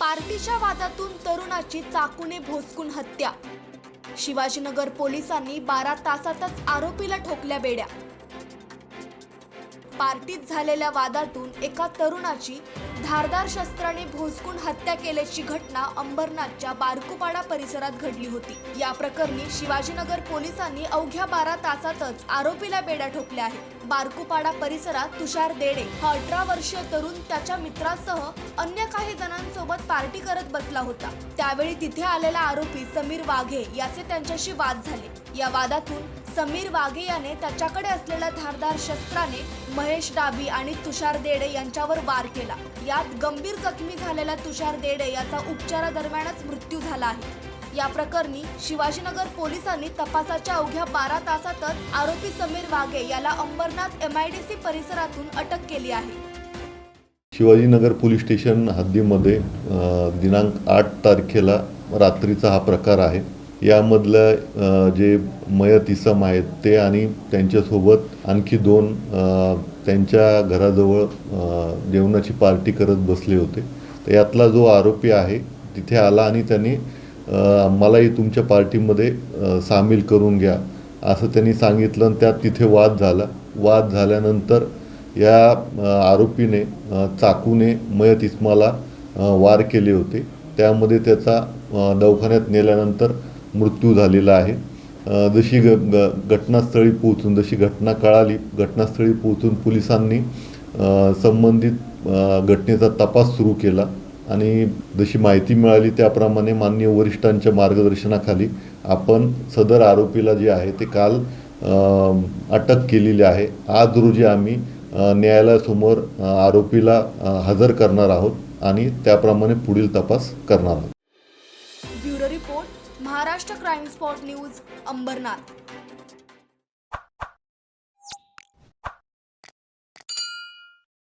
पार्टीच्या वादातून तरुणाची चाकूने भोसकून हत्या. शिवाजीनगर पोलिसांनी बारा तासातच आरोपीला ठोकल्या बेड्या. पार्टीत झालेल्या वादातून एका तरुणाची धारदार शस्त्राने भोसकून हत्या केल्याची घटना अंबरनाथच्या बारकुपाडा परिसरात घडली होती. या प्रकरणी शिवाजीनगर पोलिसांनी अवघ्या बारा तासातच आरोपीला बेड्या ठोकल्या आहेत. बारकुपाडा परिसरात तुषार देडे हा अठरा वर्षीय तरुण त्याच्या मित्रासह अन्य काही जणांसोबत पार्टी करत बसला होता. त्यावेळी तिथे आलेला आरोपी समीर वाघे याचे त्यांच्याशी वाद झाले. या वादातून समीर वाघे याने त्याच्याकडे असलेल्या धारदार शस्त्राने महेश डाबी आणि तुषार देडे यांच्यावर वार केला. यात गंभीर जखमी झालेला तुषार देडे याचा उपचारादरम्यानच मृत्यू झाला आहे. या प्रकरणी शिवाजीनगर पोलिसांनी तपासाच्या अवघ्या बारा तासातच आरोपी समीर वाघे याला Ambernath M I D C परिसरातून अटक केली आहे. शिवाजीनगर पोलीस स्टेशन हद्दीमध्ये दिनांक आठ तारखेला रात्रीचा हा प्रकार आहे. यामधलं जे मयत इसम आहेत ते आणि त्यांच्यासोबत आणखी दोन त्यांच्या घराजवळ जेवणाची पार्टी करत बसले होते. तर यातला जो आरोपी आहे तिथे आला आणि त्यांनी मलाही तुमच्या पार्टीमध्ये सामील करून घ्या असं त्यांनी सांगितलं आणि त्यात तिथे वाद झाला. वाद झाल्यानंतर या आरोपीने चाकूने मयत इस्माला वार केले होते. त्यामध्ये त्याचा दवाखान्यात नेल्यानंतर मृत्यू झालेला आहे. जशी ग ग घटनास्थळी पोहोचून जशी घटना कळाली घटनास्थळी पोहोचून पोलिसांनी संबंधित घटनेचा तपास सुरू केला आणि जशी माहिती मिळाली त्याप्रमाणे माननीय वरिष्ठांच्या मार्गदर्शनाखाली आपण सदर आरोपीला जे आहे ते काल अटक केलेली आहे. आज रोजी आम्ही न्यायालयासमोर आरोपीला हजर करणार आहोत आणि त्याप्रमाणे पुढील तपास करणार आहोत. Maharashtra crime spot news Ambernath.